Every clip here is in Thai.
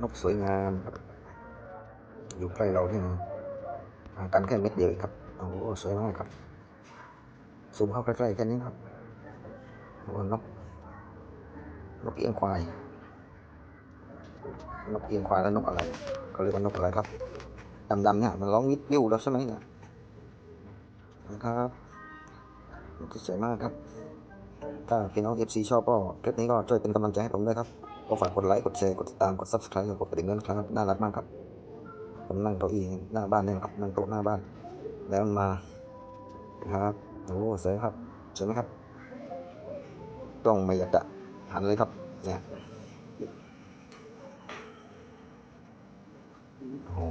นกสวยงามครับ อยู่ใกล้เราที่นี่ห่างกันแค่เม็ดเดียวครับโอ้โหสวยมากครับซูมเข้าใกล้ๆแค่นี้ครับโอ้นกนกเอียงควาย นกเอียงควายแล้วนกอะไรเขาเรียกว่านกอะไรครับดำๆเนี่ยมันร้องวิทวิวแล้วใช่ไหมเนี่ยนะครับนกที่สวยมากครับ ถ้าพี่น้อง FC ชอบก็คลิปนี้ก็ช่วยเป็นกำลังใจให้ผมด้วยครับ ก็ฝากกดไลค์กดแชร์กดติดตามกด subscribe กดกระดิ่งด้วยนะครับน่ารักมากครับผมนั่งเก้าอี้หน้าบ้านเนี่ยครับนั่งโต๊ะหน้าบ้าน แล้วมันมาครับโอ้สวยครับสวยไหมครับต้องไม่อยากจะหันเลยครับเนี่ยโอ้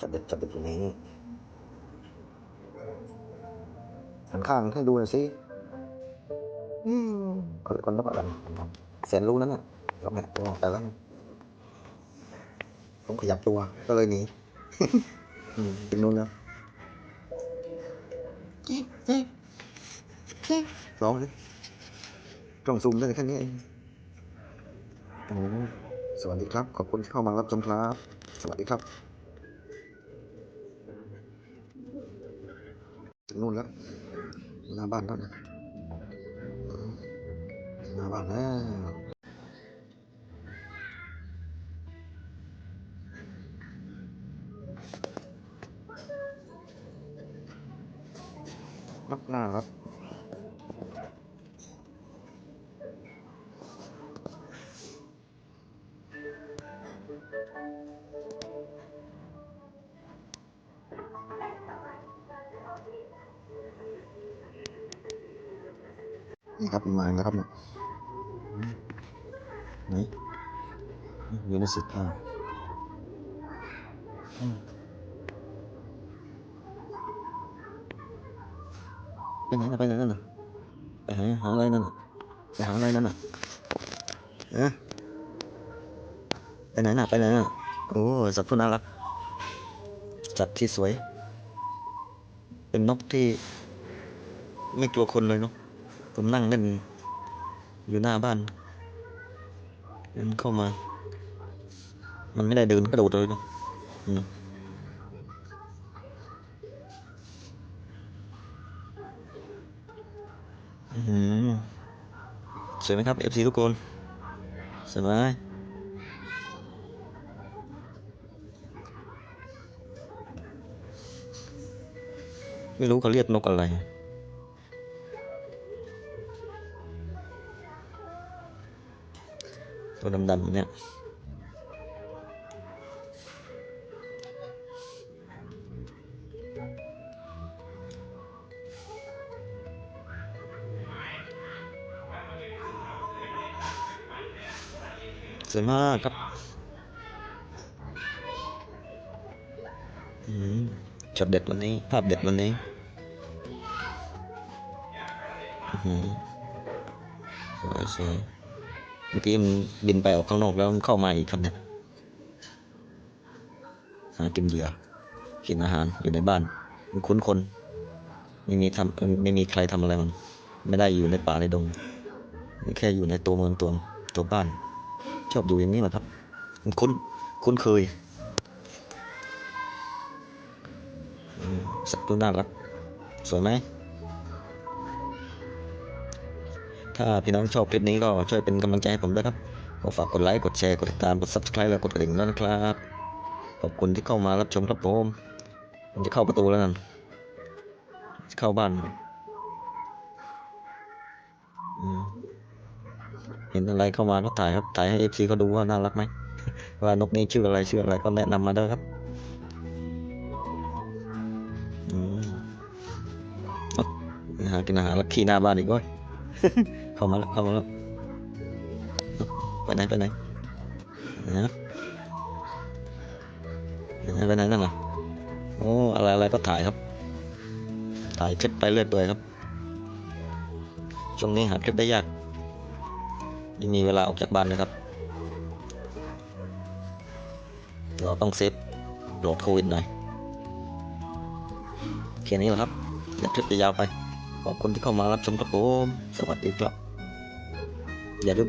จับเด็ดจับเด็ดอยู่นี้หันข้างให้ดูหน่อยสิอืมคนคนต้องอะไร แสนรู้นั่นน่ะแล้วเนี่ตัวแต่ละต้องขยับตัวก็เลยหนีถึงนู้นแล้วร้องสิกล้องซูมได้แค่นี้เองโอ้สวัสดีครับ ขอบคุณที่เข้ามารับชมครับ สวัสดีครับถึงนู่นแล้วหน้าบ้านแล้วนะ หน้าบ้านแล้วรับห นี้วครับเนี่ยนี่อยู่ในสิทธิ์อ่าไปไหนไปไหนนั่นน่ะไปหาหาอะไรนั่นน่ะไปหาอะไรนั่นน่ะเอ๊ะไปไหนน่ะไปไหนน่ะโอ้สัตว์ผู้น่ารักสัตว์ที่สวย เป็นนกที่ไม่กลัวคนเลยเนาะผมนั่งเล่นอยู่หน้าบ้าน เดินเข้ามามันไม่ได้เดินกระโดดเลยเนาะอืมอื้อหือสวยไหมครับ FC ทุกคนสวยไหมไตัวดำๆเนี่ยสวยมากครับอืมช็อตเด็ดวันนี้ ภาพเด็ดวันนี้อื้อหือสวยสวยเมื่อกี้มันบินไปออกข้างนอกแล้วมันเข้ามาอีกครับเนี่ยหากินเหยื่อกินอาหารอยู่ในบ้านมันคุ้นคนไม่มีทำไม่มีใครทำอะไรมัน ไม่ได้อยู่ในป่าในดงมันแค่อยู่ในตัวเมืองตัวตัวบ้าน ชอบอยู่อย่างนี้แหละครับมันคุ้นคุ้นเคยสัตว์ตัวน่ารักสวยไหม ถ้าพี่น้องชอบคลิปนี้ก็ช่วยเป็นกำลังใจให้ผมด้วยครับก็ฝากกดไลค์ กดแชร์ กดติดตาม กด subscribe แล้วกดกระดิ่งด้วยนะครับ ขอบคุณที่เข้ามารับชมครับผมผมจะเข้าประตูแล้วนั่นเข้าบ้านเห็นอะไรเข้ามาก็ถ่ายครับถ่ายให้ FC เขาดูว่าน่ารักไหมว่านกนี้ชื่ออะไรชื่ออะไรก็แนะนำมาด้อครับหากินอาหารแล้วขี่หน้าบ้านอีกว้ยามาแล้วเข้ามาแล้วไปไหนไปไหนนะไปไหนนั่นน่ะโอ้อะไรอะไรก็ถ่ายครับ ถ่ายคลิปไปเรื่อยเปื่อยครับช่วงนี้หาคลิปได้ยากไม่มีเวลาออกจากบ้านเลยครับเราต้องเซฟโหลดโควิดหน่อยแค่นี้แหละครับเดี๋ยวคลิปจะยาวไป ขอบคุณที่เข้ามารับชมครับผม สวัสดีครับ อย่าลืม